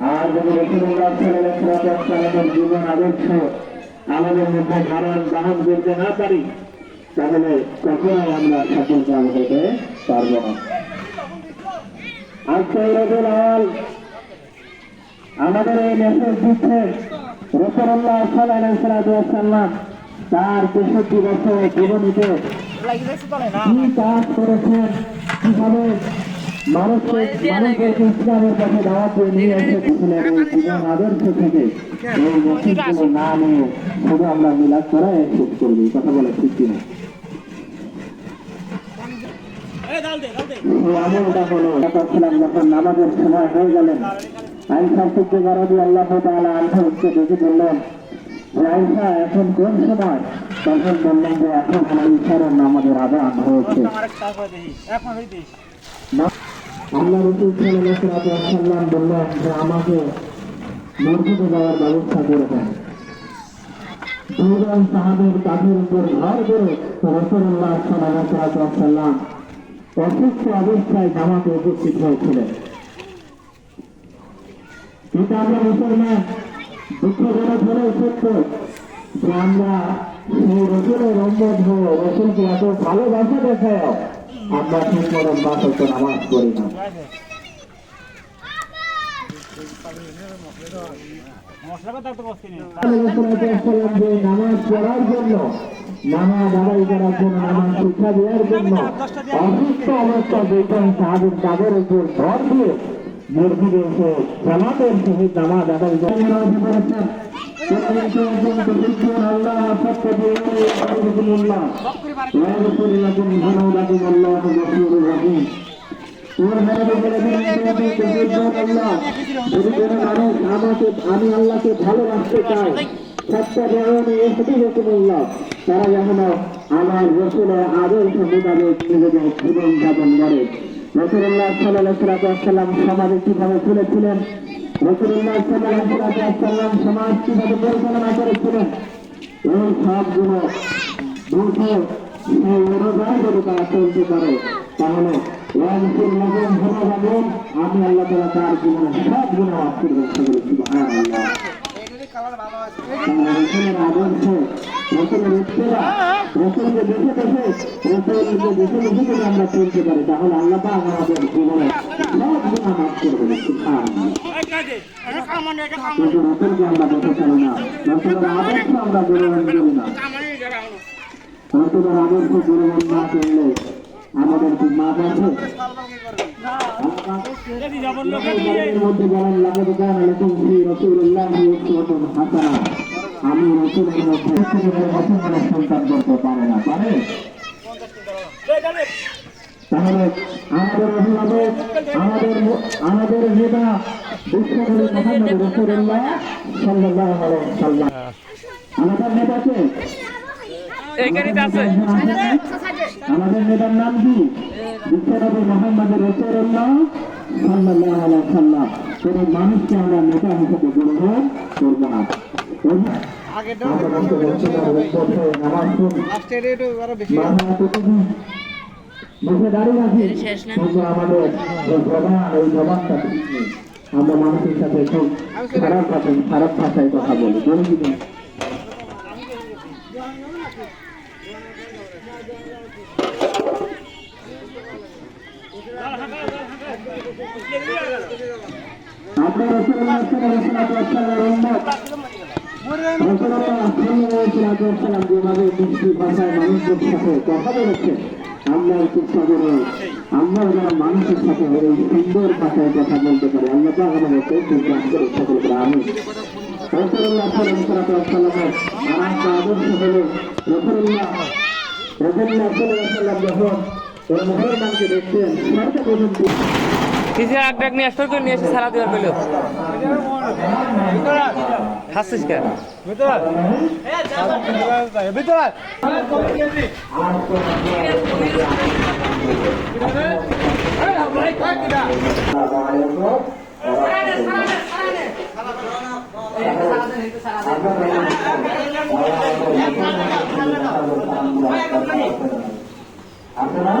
আর যদি রসুল্লাহ জীবন আদর্শ আমাদের মধ্যে ধারণ দাহন করতে না পারি, তাহলে কখনোই আমরা সফল হতে পারব না। আমাদের এই মেসেজ দিচ্ছে তার তেষট্টি বছর জীবনীতে কি কাজ করেছেন, কীভাবে মানুষকে মানুষদেরকে ইসলামের পথে দাওয়াত নিয়ে এসেছিলেন আদর্শ থেকে এই মেসেজগুলো না নিয়ে শুধু আমরা মিলাদ করা শেষ করব কথা বলে ঠিক কিনা এই আমলটা হলো ছিলাম যখন নামাজের সময় হয়ে গেলেন। আইন শাস্ত্রকে গারদি আল্লাহ তাআলা আনহাকে ডেকে বললেন আইসা এখন কোন সময়? তখন বললেন যে এখন আমার ইশারের নামাজের আদান হয়েছে। আল্লাহ রসুল সাল্লাম বললেন যে আমাকে মসজিদে যাওয়ার ব্যবস্থা করে দেন। দুজন সাহাবের কাঁধের উপর ভর করে রসুল্লাহ সাল্লাম অসুস্থ অবস্থায় জামাতে উপস্থিত হয়েছিলেন। কিন্তু আমরা মুসলমান দুঃখজনক হলেও সত্য যে আমরা সেই রসুলের রম্বত হয়ে রসুলকে এত ভালোবাসা দেখায়, আমরা ঠিক মতন নামাজ করি না। নামাজ পড়ার জন্য নামাজ আদায় যদি কোনো মানুষ আমাকে আমি আল্লাহকে ভালোবাসতে চাই সত্যাবরণে এসেটি রকমুল্লাহ তারা যেন আমার রসুলের আদর্শ মোতাবেক নিজেদের জীবন যাপন করে রসুল্লাহ সাল্লাম সমাজে কীভাবে খুলেছিলেন রসুল্লাহ সাল্লাম সমাজ কীভাবে পরিচালনা করেছিলেন এই সবগুলো বুঝে সেই অনুযায়ী যদি তারা চলতে তাহলে আমি আল্লাহ তালা তার জীবনে সব গুণ মাফ করে ব্যবস্থা করেছি দেখে দেখে দেখে আমরা চলতে পারি তাহলে আল্লাহ আমাদের জীবনে আমরা দেখে চলি না রসুলের আদর্শ আমরা গ্রহণ করি না রসুলের আদর্শ গ্রহণ না করলে আমাদের কি মাপ আছে মধ্যে বলেন লাগাদ কান লাকুম ফি রাসূলিল্লাহি উসওয়াতুন হাসানাহ আমি রসুলের মধ্যে অসংখ্য সন্তান করতে পারে না পারে তাহলে আমাদের অভিভাবক আমাদের আমাদের নেতা বিশ্বনবী মোহাম্মদ সাল্লাল্লাহু আলাইহি আমাদের নেতাকে এই গাড়িতে আছে? আমাদের নেতার নাম কি? বিশ্বনবী মোহাম্মদ রসুল্লাহ সাল্লাল্লাহু আলাইহি সাল্লাম। কোন মানুষকে আমরা নেতা হিসেবে গ্রহণ করব না। আমরা মুখে দাঁড়িয়ে আমাদের মানুষের সাথে খুব খারাপ ভাষায় খারাপ ভাষায় কথা বলি। বলি কি না? আমরা রসুল্লাহ সাল্লাল্লাহু উম্মত রসুল্লাহ সাল্লাল্লাহু সাল্লাম যেভাবে মিষ্টি ভাষায় মানুষদের আমরা চেষ্টা করে আমরা যারা মানুষের সাথে এই সুন্দর ভাষায় কথা বলতে পারি আল্লাহ করে সকল করে আমি রসুল্লাহ সাল্লামের আর একটা আদর্শ হলো রসুল্লাহ রসুল্লাহ সাল্লাম যখন মুসলমানকে দেখছেন সর্বপ্রথম নিজে আগ ডাক নিয়ে আসতে করে নিয়ে এসে সারা দেওয়ার পেল হাসছিস কেন আপনারা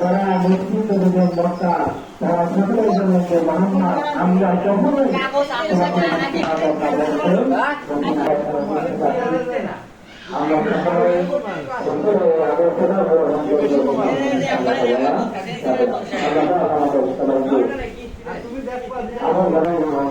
তারা নেতৃত্ব দেবেন বক্তা তারা সকলের জন্য যে মহাম্মা আমরা সকলেই আমরা সকলে আলোচনা গ্রহণ করি আমার মনে হয়